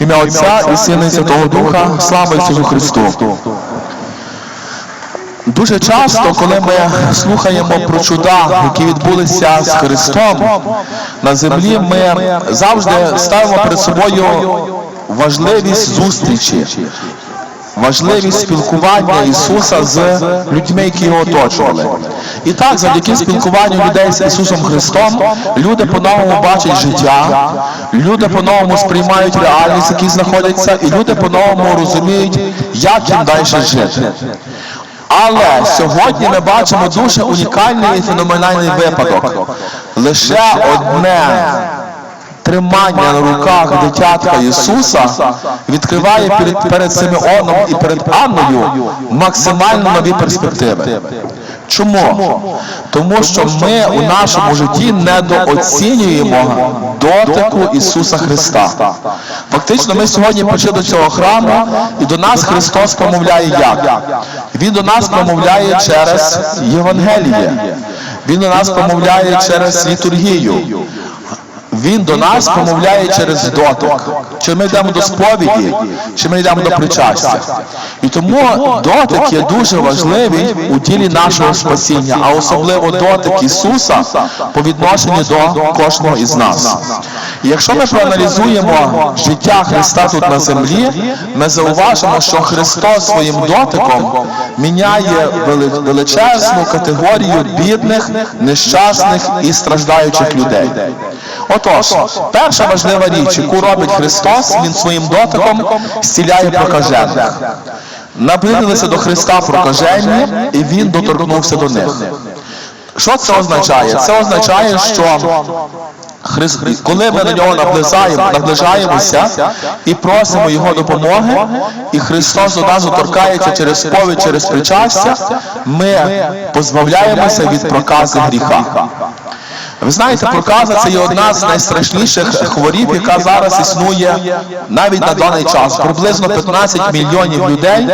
Ім'я Отця і Сина і Святого Духа, слава Ісусу Христу. Дуже часто, коли ми слухаємо про чуда, які відбулися з Христом на землі, ми завжди ставимо перед собою важливість зустрічі, важливість спілкування Ісуса з людьми, які його оточували. І так, завдяки спілкуванню людей з Ісусом Христом, люди по-новому бачать життя, люди по-новому сприймають реальність, в якій знаходяться, і люди по-новому розуміють, як їм далі жити. Але сьогодні ми бачимо дуже унікальний і феноменальний випадок. Лише одне тримання на руках дитятка Ісуса відкриває перед, перед Симеоном і перед Анною максимально нові перспективи. Чому? Тому що ми у нашому житті недооцінюємо дотику Ісуса Христа. Фактично, ми сьогодні прийшли до цього храму, і до нас Христос промовляє як? Він до нас промовляє через Євангеліє. Він до нас промовляє через літургію. Він до нас промовляє через дотик. Чи ми йдемо до сповіді, чи ми йдемо до причастя. І тому дотик є дуже важливий у ділі нашого спасіння, а особливо дотик Ісуса по відношенню до кожного із нас. І якщо ми проаналізуємо життя Христа тут на землі, ми зауважимо, що Христос своїм дотиком міняє величезну категорію бідних, нещасних і страждаючих людей. Отож, перша важлива річ, яку робить Христос, Він своїм дотиком зціляє прокажених. Наблизилися до Христа прокажені, і Він доторкнувся до них. Що це означає? Це означає, що коли ми до нього наближаємо, наближаємося і просимо Його допомоги, і Христос одразу торкається через сповідь, через причастя, ми позбавляємося від прокази гріха. Ви знаєте, проказа це є одна з найстрашніших хворіб, яка зараз існує навіть на даний час. Приблизно 15 мільйонів людей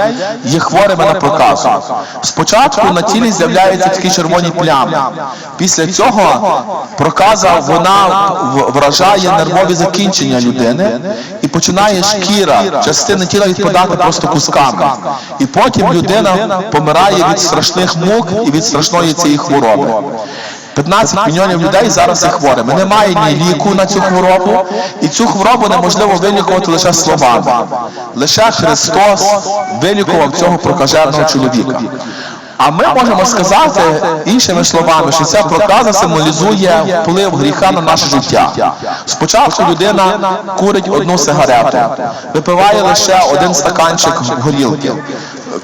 є хворими на проказу. Спочатку на тілі з'являються такі червоні плями. Після цього проказа вона вражає нервові закінчення людини і починає шкіра, частини тіла відпадати просто кусками. І потім людина помирає від страшних мук і від страшної цієї хвороби. 15 мільйонів людей зараз є хворими. Немає ні ліку на цю хворобу, і цю хворобу неможливо вилікувати лише словами. Лише Христос вилікував цього прокаженого чоловіка. А ми можемо сказати іншими словами, що ця проказа символізує вплив гріха на наше життя. Спочатку людина курить одну сигарету, випиває лише один стаканчик горілки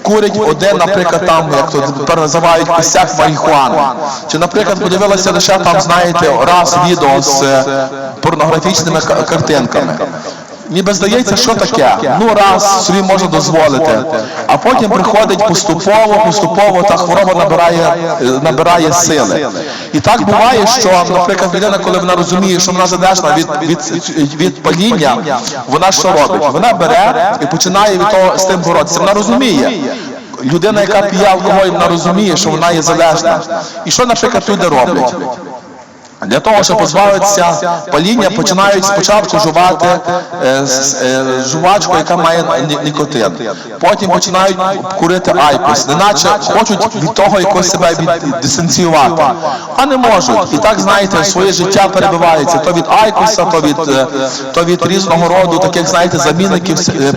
курить один, наприклад, там, як то тепер називають косяк марихуани. Чи, наприклад, подивилася лише там, знаєте, раз відео з е, порнографічними ка- картинками. Ніби здається, що таке? Ну раз собі можна дозволити, а потім приходить поступово, поступово та хвороба набирає, е, набирає сили. І так буває, що, наприклад, людина, коли вона розуміє, що вона залежна від, від, від паління, вона що робить? Вона бере і починає від того з тим боротися. Вона розуміє. Людина, яка п'є алкоголь, вона розуміє, що вона є залежна. І що, наприклад, люди роблять? Для того, щоб позбавитися паління, починають спочатку жувати е, е, жувачку, яка має нікотин. Потім починають курити айкос, неначе хочуть від того якось себе від, дистанціювати, а не можуть. І так, знаєте, своє життя перебивається то від айкоса, то від, е, то від різного роду таких, знаєте, замінників е,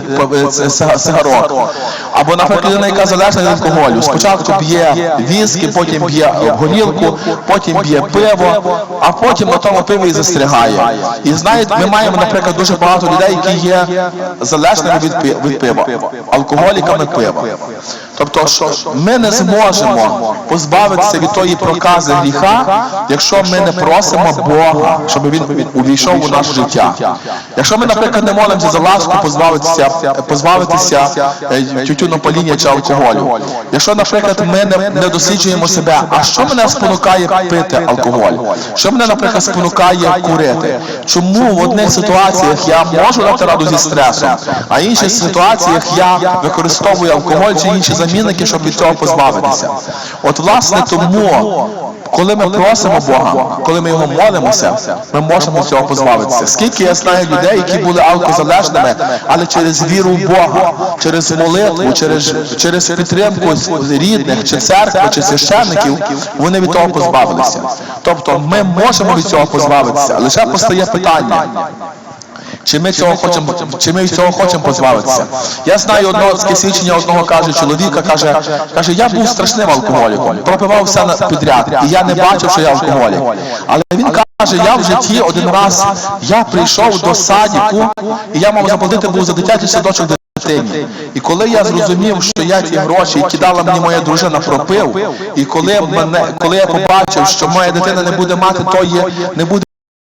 е, сигарок. Або, наприклад, людина, яка залежна від алкоголю. Спочатку б'є віскі, потім б'є горілку, потім б'є пиво, а потім на тому пиві і застрягає. І знаєте, ми маємо, наприклад, дуже багато людей, які є залежними від, пива, алкоголіками пива. Тобто, що ми не зможемо позбавитися від тої прокази гріха, якщо ми не просимо Бога, щоб він увійшов у наше життя. Якщо ми, наприклад, не молимося за ласку позбавитися, позбавитися тютюну, тютюнопаління чи алкоголю. Якщо, наприклад, ми не, не досліджуємо себе, а що мене спонукає пити алкоголь? Що мене, наприклад, спонукає курити? Чому в одних ситуаціях я можу дати раду зі стресом, а в інших ситуаціях я використовую алкоголь чи інші замінники, щоб від цього позбавитися? От власне тому. Коли ми просимо Бога, коли ми його молимося, ми можемо цього позбавитися. Скільки я знаю людей, які були алкозалежними, але через віру в Бога, через молитву, через, через підтримку рідних, чи церкви, чи священників, вони від того позбавилися. Тобто ми можемо від цього позбавитися. Лише постає питання. Чи ми цього хочемо, чи ми цього хочемо позбавитися? Я знаю одного таке свідчення одного каже чоловіка, каже, каже, я був страшним алкоголіком, пропивав все підряд, і я не бачив, що я алкоголік. Але він каже, я в житті один раз я прийшов до садіку, і я мав заплатити був за дитячий садочок дитині. І коли я зрозумів, що я ті гроші, які дала мені моя дружина, пропив, і коли мене, коли я побачив, що моя дитина не буде мати тої, не буде